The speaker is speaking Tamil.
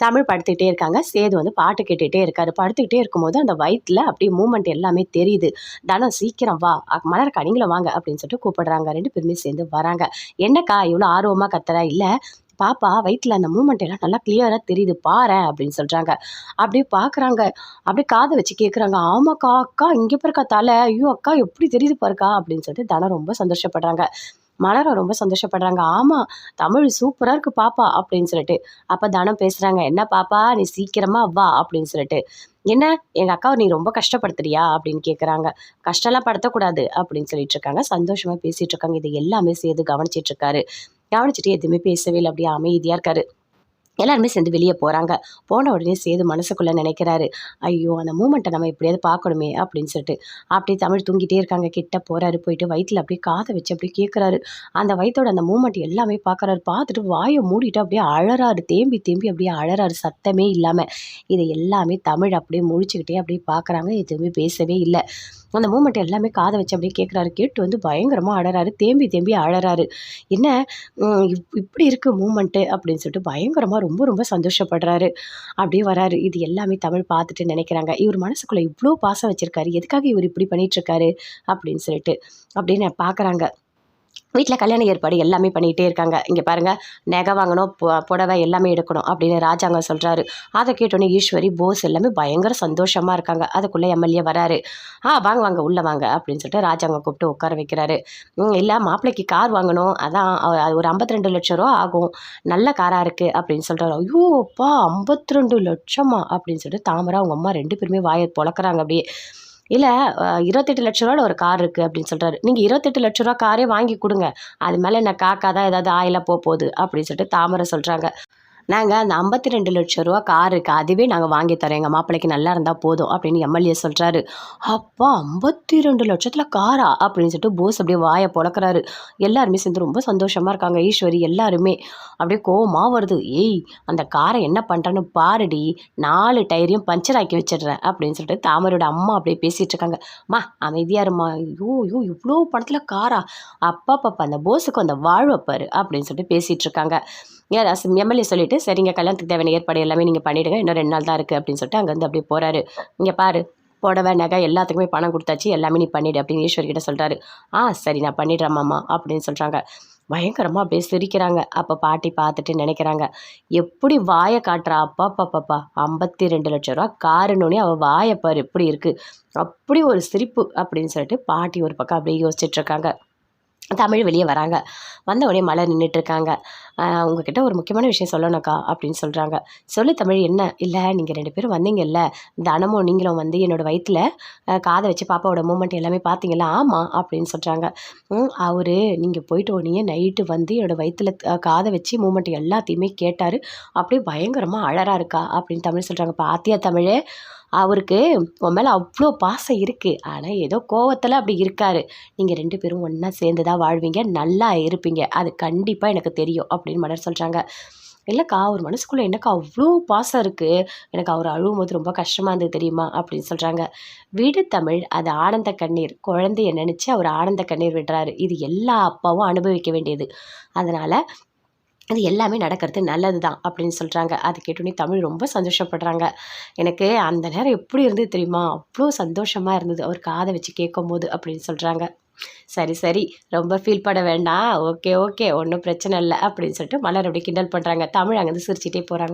தமிழ் படுத்துக்கிட்டே இருக்காங்க. சேது வந்து பாட்டு கேட்டுகிட்டே இருக்காரு. படுத்துக்கிட்டே இருக்கும்போது அந்த வயிற்றில் அப்படியே மூமெண்ட் எல்லாமே தெரியுது. தனம் சீக்கிரம் வா. மலர் நீங்களும் வாங்க அப்படின்னு சொல்லிட்டு கூப்பிடுறாங்க. ரெண்டு பேருமே சேர்ந்து வராங்க. என்னக்கா இவ்வளோ ஆர்வமாக கத்துறா? இல்லை பாப்பா வயிற்றில் அந்த மூமெண்ட் எல்லாம் நல்லா கிளியராக தெரியுது. பாரு அப்படின்னு சொல்கிறாங்க அப்படியே பார்க்குறாங்க அப்படியே காதை வச்சு கேட்குறாங்க ஆமாக்கா அக்கா இங்கே பிறக்கா தலை. ஐயோ அக்கா எப்படி தெரியுது பாருக்கா அப்படின்னு சொல்லிட்டு தனம் ரொம்ப சந்தோஷப்படுறாங்க. மலரும் ரொம்ப சந்தோஷப்படுறாங்க. ஆமாம் தமிழ் சூப்பராக இருக்குது பாப்பா அப்படின்னு சொல்லிட்டு. அப்போ தானம் பேசுகிறாங்க என்ன பாப்பா நீ சீக்கிரமாக வா அப்படின்னு சொல்லிட்டு. என்ன எங்கள் அக்காவை நீ ரொம்ப கஷ்டப்படுத்துறியா? அப்படின்னு கேட்குறாங்க கஷ்டம்லாம் படுத்தக்கூடாது அப்படின்னு சொல்லிட்டு இருக்காங்க. சந்தோஷமாக பேசிகிட்டு இருக்காங்க. இது எல்லாமே சேர்த்து கவனிச்சிட்டு இருக்காரு. கவனிச்சிட்டு எதுவுமே பேசவே இல்லை. அப்படியே அமைதியாக இருக்காரு. எல்லாருமே சேர்ந்து வெளியே போகிறாங்க போன உடனே சேது மனசுக்குள்ளே நினைக்கிறாரு ஐயோ அந்த மூமெண்ட்டை நம்ம எப்படியாவது பார்க்கணுமே அப்படின்னு சொல்லிட்டு. அப்படியே தமிழ் தூங்கிட்டே இருக்காங்க. கிட்ட போகிறாரு போயிட்டு வயிற்றில் அப்படியே காதை வச்சு அப்படியே கேட்குறாரு அந்த வயிற்றோட அந்த மூமெண்ட் எல்லாமே பார்க்குறாரு. பார்த்துட்டு வாயை மூடிட்டு அப்படியே அழறாரு. தேம்பி தேம்பி அப்படியே அழறாரு. சத்தமே இல்லாமல் இதை எல்லாமே தமிழ் அப்படியே முழிச்சுக்கிட்டே அப்படியே பார்க்குறாங்க. எதுவுமே பேசவே இல்லை. அந்த மூமெண்ட் எல்லாமே காதை வச்சு அப்படியே கேட்குறாரு கேட்டு வந்து பயங்கரமாக அழறாரு. தேம்பி தேம்பி அழறாரு. என்ன? இப்படி இருக்குது மூமெண்ட்டு அப்படின்னு சொல்லிட்டு பயங்கரமாக ரொம்ப ரொம்ப சந்தோஷப்படுறாரு. அப்படியே வராரு. இது எல்லாமே தமிழ் பார்த்துட்டு நினைக்கிறாங்க. இவர் மனசுக்குள்ளே இவ்வளோ பாசம் வச்சுருக்காரு. எதுக்காக இவர் இப்படி பண்ணிகிட்ருக்காரு அப்படின்னு சொல்லிட்டு. அப்படின்னு பார்க்குறாங்க. வீட்டில் கல்யாண ஏற்பாடு எல்லாமே பண்ணிகிட்டே இருக்காங்க. இங்கே பாருங்கள் நகை வாங்கணும் புடவை எல்லாமே எடுக்கணும் அப்படின்னு ராஜாங்க சொல்கிறாரு அதை கேட்டோன்னே ஈஸ்வரி போஸ் எல்லாமே பயங்கர சந்தோஷமாக இருக்காங்க. அதுக்குள்ளே எம்எல்ஏ வராரு. ஆ வாங்க வாங்க உள்ளே வாங்க அப்படின்னு சொல்லிட்டு ராஜாங்க கூப்பிட்டு உட்கார வைக்கிறாரு. இல்லை மாப்பிள்ளைக்கு கார் வாங்கணும். அதான் ஒரு ஐம்பத்தி ரெண்டு லட்சம் ரூபா ஆகும். நல்ல காராக இருக்குது அப்படின்னு சொல்கிறாரு ஐயோ அப்பா ஐம்பத்தி ரெண்டு லட்சமா? அப்படின்னு சொல்லிட்டு தாமரை அவங்க அம்மா ரெண்டு பேருமே வாயை பொழக்கிறாங்க அப்படியே. இல்லை இருபத்தெட்டு லட்ச ரூபாவில் ஒரு கார் இருக்குது அப்படின்னு சொல்கிறாரு நீங்கள் இருபத்தெட்டு லட்ச ரூபா காரே வாங்கி கொடுங்க. அது மேலே என்ன காக்கா தான் ஏதாவது ஆயிலாக போக போகுது அப்படின்னு சொல்லிட்டு தாமரை சொல்கிறாங்க நாங்கள் அந்த ஐம்பத்தி ரெண்டு லட்சம் ரூபா கார் இருக்குது அதுவே நாங்கள் வாங்கி தரோம். எங்கள் மாப்பிள்ளைக்கு நல்லா இருந்தால் போதும் அப்படின்னு எம்எல்ஏ சொல்கிறாரு அப்பா ஐம்பத்தி ரெண்டு லட்சத்தில் காரா அப்படின்னு சொல்லிட்டு போஸ் அப்படியே வாயை பொழக்கிறாரு எல்லாருமே சேர்ந்து ரொம்ப சந்தோஷமாக இருக்காங்க. ஈஸ்வரி எல்லாருமே. அப்படியே கோவமாக வருது. ஏய் அந்த காரை என்ன பண்ணுறேன்னு பாருடி. நாலு டயரையும் பஞ்சர் ஆக்கி வச்சிடுறேன் அப்படின்னு சொல்லிட்டு தாமரோட அம்மா அப்படியே பேசிகிட்டு இருக்காங்க. மா அமைதியாக இருமா ஐயோ ஐயோ இவ்வளோ படத்தில் காரா அப்பா பாப்பா அந்த போஸுக்கு அந்த வாழ்வப்பாரு அப்படின்னு சொல்லிட்டு பேசிகிட்டு இருக்காங்க. ஏன் எம்எல்ஏ சொல்லிவிட்டு சரிங்க கல்யாணத்துக்கு தேவையான ஏற்பாடு எல்லாமே நீங்கள் பண்ணிவிடுங்க இன்னும் ரெண்டு நாள் தான் இருக்குது அப்படின்னு சொல்லிட்டு அங்கேருந்து அப்படியே போகிறாரு இங்கே பாரு புடவை நகை எல்லாத்துக்குமே பணம் கொடுத்தாச்சு எல்லாமே நீ பண்ணிவிடு அப்படின்னு ஈஸ்வர்கிட்ட சொல்கிறாரு ஆ சரி நான் பண்ணிடுறேன் மாமா அப்படின்னு சொல்கிறாங்க பயங்கரமாக அப்படியே சிரிக்கிறாங்க. அப்போ பாட்டி பார்த்துட்டு நினைக்கிறாங்க எப்படி வாயை காட்டுறா? அப்பா பாப்பாப்பா ஐம்பத்தி ரெண்டு லட்ச ரூபா காருன்னொன்னே அவள் வாயை பாரு எப்படி இருக்குது அப்படி ஒரு சிரிப்பு அப்படின்னு சொல்லிட்டு பாட்டி ஒரு பக்கம் அப்படியே யோசிச்சுட்ருக்காங்க தமிழ் வெளியே வராங்க. வந்த உடனே மழை நின்றுட்டுருக்காங்க உங்ககிட்ட ஒரு முக்கியமான விஷயம் சொல்லணுக்கா அப்படின்னு சொல்கிறாங்க சொல்லு தமிழ் என்ன? இல்லை நீங்கள் ரெண்டு பேரும் வந்தீங்கல்ல. தனமும் நீங்களும் வந்து என்னோடய வயிற்றில் காதை வச்சு பாப்பாவோட மூமெண்ட் எல்லாமே பார்த்தீங்களா ஆமாம் அப்படின்னு சொல்கிறாங்க அவர் நீங்கள் போயிட்டு உடனே நைட்டு வந்து என்னோடய வயிற்றில் காதை வச்சு மூமெண்ட் எல்லாத்தையுமே கேட்டார். அப்படியே பயங்கரமாக அழறா இருக்கா அப்படின்னு தமிழ் சொல்கிறாங்க பாத்தியா தமிழே? அவருக்கு உன் மேலே அவ்வளோ பாசம் இருக்குது ஆனால் ஏதோ கோவத்தில் அப்படி இருக்கார். நீங்கள் ரெண்டு பேரும் ஒன்றா சேர்ந்து தான் வாழ்வீங்க. நல்லா இருப்பீங்க. அது கண்டிப்பாக எனக்கு தெரியும் அப்படின்னு மலர் சொல்கிறாங்க இல்லைக்கா அவர் மனசுக்குள்ளே எனக்கு அவ்வளோ பாசம் இருக்குது எனக்கு அவர் அழுவும் போது ரொம்ப கஷ்டமாக இருந்தது தெரியுமா? அப்படின்னு சொல்கிறாங்க வீடு தமிழ் அது ஆனந்த கண்ணீர். குழந்தைய நினச்சி அவர் ஆனந்த கண்ணீர் விடுறாரு. இது எல்லா அப்பாவும் அனுபவிக்க வேண்டியது. அதனால் அது எல்லாமே நடக்கிறது நல்லது தான் அப்படின்னு சொல்கிறாங்க அது கேட்டோன்னே தமிழ் ரொம்ப சந்தோஷப்படுறாங்க. எனக்கு அந்த நேரம் எப்படி இருந்தது தெரியுமா? அவ்வளோ சந்தோஷமாக இருந்தது. அவர் காதை வச்சு கேட்கும் போது அப்படின்னு சொல்கிறாங்க சரி சரி. ரொம்ப ஃபீல் பண்ண வேண்டாம். Okay okay. ஒன்றும் பிரச்சனை இல்லை அப்படின்னு சொல்லிட்டு மலர் அப்படி கிண்டல் பண்ணுறாங்க தமிழ் அங்கேருந்து சிரிச்சிட்டே போகிறாங்க